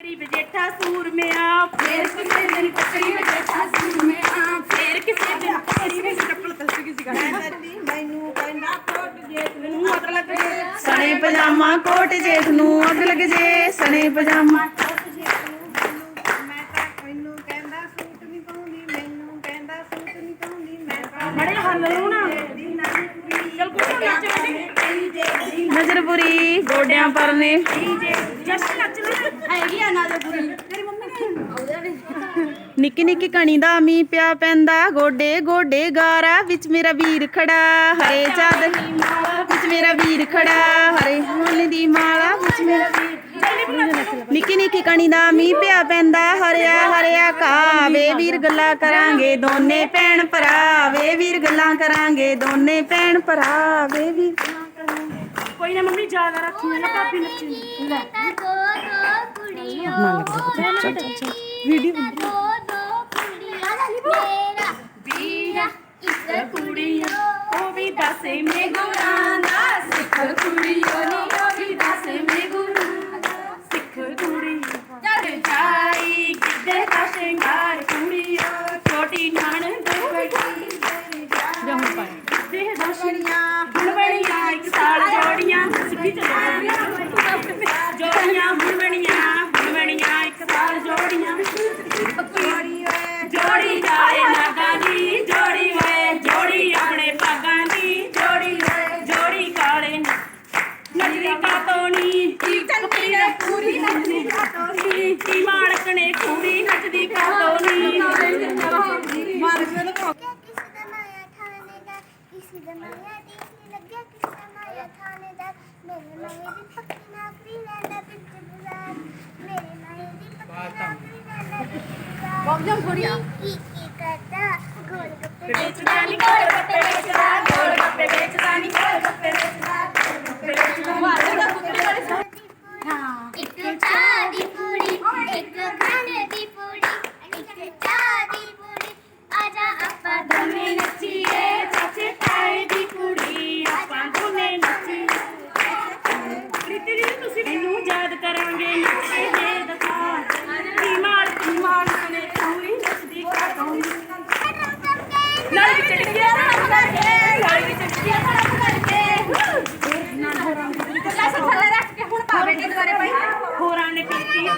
ਬੱਕਰੀ ਬਜੇਠਾ ਸੂਰਮਿਆ ਫੇਰ ਕਿਸੇ ਦਿਨ ਬੱਕਰੀ ਬਜੇਠਾ ਸੂਰਮਿਆ ਫੇਰ ਕਿਸੇ ਦਿਨ ਬੱਕਰੀ ਵਿੱਚ ਚੱਪਲ ਤਸ ਗਈ ਸੀ ਮੈਨੂੰ ਕਹਿੰਦਾ ਕੋਟ ਜੇ ਮੈਨੂੰ ਮਤਲਬ ਸਣੇ ਪਜਾਮਾ ਕੋਟ ਜੇਠ ਨੂੰ ਅੱਗ ਲੱਗ ਜੇ ਸਣੇ ਪਜਾਮਾ ਕੋਟ ਜੇ ਨੂੰ ਮੈਂ ਤਾਂ ਮੈਨੂੰ ਕਹਿੰਦਾ ਸੂਟ ਨਹੀਂ ਪਾਉਂਦੀ ਮੈਨੂੰ ਕਹਿੰਦਾ ਸੂਟ ਨਹੀਂ ਪਾਉਂਦੀ ਮੈਂ ਤਾਂ ਬੜੇ ਹੱਲ ਨਾ। ਚਲ ਕੁਛ ਨੱਚ ਨਜ਼ਰ ਬੁਰੀ ਗੋਡਿਆਂ ਪਰਨੇ। ਜਸ ਨੱਚ ਲੈ ਹੈਗੀ ਆ ਨਾਲ ਪੂਰੀ ਤੇਰੀ ਮੰਮੀ ਨੇ ਨਿੱਕੀ ਨਿੱਕੀ ਕਣੀ ਦਾ ਮੀਂਹ ਪਿਆ ਪੈਂਦਾ। ਗੋਡੇ ਗੋਡੇ ਗਾਰਾ ਵਿੱਚ ਮੇਰਾ ਵੀਰ ਖੜਾ। ਹਰੇ ਚਾਦਰ ਵਿੱਚ ਮੇਰਾ ਵੀਰ ਖੜਾ। ਹਰੇ ਹੋਣ ਦੀ ਮਾਲਾ ਵਿੱਚ ਮੇਰਾ ਵੀਰ ਨਿੱਕੀ ਨਿੱਕੀ ਕਣੀ ਦਾ ਮੀਂਹ ਪਿਆ ਪੈਂਦਾ। ਹਰਿਆ ਹਰਿਆ ਘਾਹ ਵੇ ਵੀਰ ਗੱਲਾਂ ਕਰਾਂਗੇ ਦੋਨੇ ਭੈਣ ਭਰਾ। ਵੇ ਵੀਰ ਗੱਲਾਂ ਕਰਾਂਗੇ ਦੋਨੇ ਭੈਣ ਭਰਾ। ਵੇ ਵੀਰ ਕੋਈ ਨਾ ਮੰਮੀ ਜ਼ਿਆਦਾ ਰੱਖੀ ਨਾ ਭਾਬੀ ਨੱਚੀ ਲੈ ਦੋ ਦੋ ਕੁੜੀਆਂ ਵੀਡੀਓ ਦੋ ਦੋ ਕੁੜੀਆਂ ਮੇਰਾ ਵੀਰਾ ਇੱਕ ਕੁੜੀਆਂ ਉਹ ਵੀ ਦੱਸੇ ਮੇ ਗੁਰਾਂ ਦਾ ਸਿੱਖ ਕੁੜੀਓ ਨੀ ਉਹ ਵੀ ਦੱਸੇ ਮੇ ਗੁਰਾਂ ਦਾ ਸਿੱਖ ਕੁੜੀ ਚੜ ਜਾਈ ਕਿੱਦੇ ਦਾ ਸ਼ਿੰਗਾਰ ਕੁੜੀਓ ਛੋਟੀ ਨਾਣ ਦੇ ਬੈਠੀ ਜਹੂ ਪਾਈ ਦੇਹ ਦਾ ਸ਼ਿੰਗਾਰ ਨੱਚਦੀ ਕਾਤੋਣੀ ਕੀ ਮਾਲਕ ਨੇ ਕੁੜੀ ਨੱਚਦੀ ਕਾਤੋਣੀ ਮਾਰ ਕੇ ਲਗੋ ਕਿਸੇ ਦਾ ਮਾਇਆ ਥਾਣੇਦਾਰ ਕਿਸੇ ਦਾ ਮਾਇਆ ਦੇਖ ਲੱਗਿਆ ਕਿਸੇ ਦਾ ਮਾਇਆ ਥਾਣੇਦਾਰ ਮੇਰੇ ਮਾਇਆ ਦੀ ਪੱਕੀ ਨੌਕਰੀ ਲੈਣਾ ਪਿੱਛ ਬਾਜ਼ਾਰ ਮੇਰੇ ਮਾਇਆ ਦੀ ਪੱਕੀ ਨੌਕਰੀ ਲੈਣਾ ਪਿੱਛ ਬਾਜ਼ਾਰ ਬੰਜਮ ਕੁੜੀਆਂ ਕੀ ਕੀ ਕਰਦਾ ਗੋਲ ਗੱਪੇ ਵੇਚਦਾ ਨੀ ਗੋਲ ਗੱਪੇ ਵੇਚਦਾ ਗੋਲ ਗੱਪੇ ਵੇਚਦਾ ਨੀ ਗੋਲ ਗੱਪੇ ਵੇਚਦਾ ਗੋਲ ਗੱਪੇ ਵੇਚਦਾ ਕਰਾਂਗੇ ਨੱਚੇ ਦੇ ਦਸਾ ਕੀ ਮਾਲ ਕੀ ਮਾਲ ਨੇ ਪੂਰੀ ਨੱਚਦੀ ਕਾਤੋਂਗੀ ਨਾਲ ਵਿੱਚ ਟਿਕਿਆ ਧੜਕ ਕਰਕੇ ਨਾਲ ਵਿੱਚ ਟਿਕਿਆ ਧੜਕ ਕਰਕੇ ਨਾਲ ਹੋਰਾਂ ਦੀ ਕੱਲਾ ਥੱਲੇ ਰੱਖ ਕੇ ਹੁਣ ਪਾਵੇ ਕੇ ਦੁਆਰੇ ਪਈ ਹੋਰਾਂ ਨੇ ਪੀਤੀ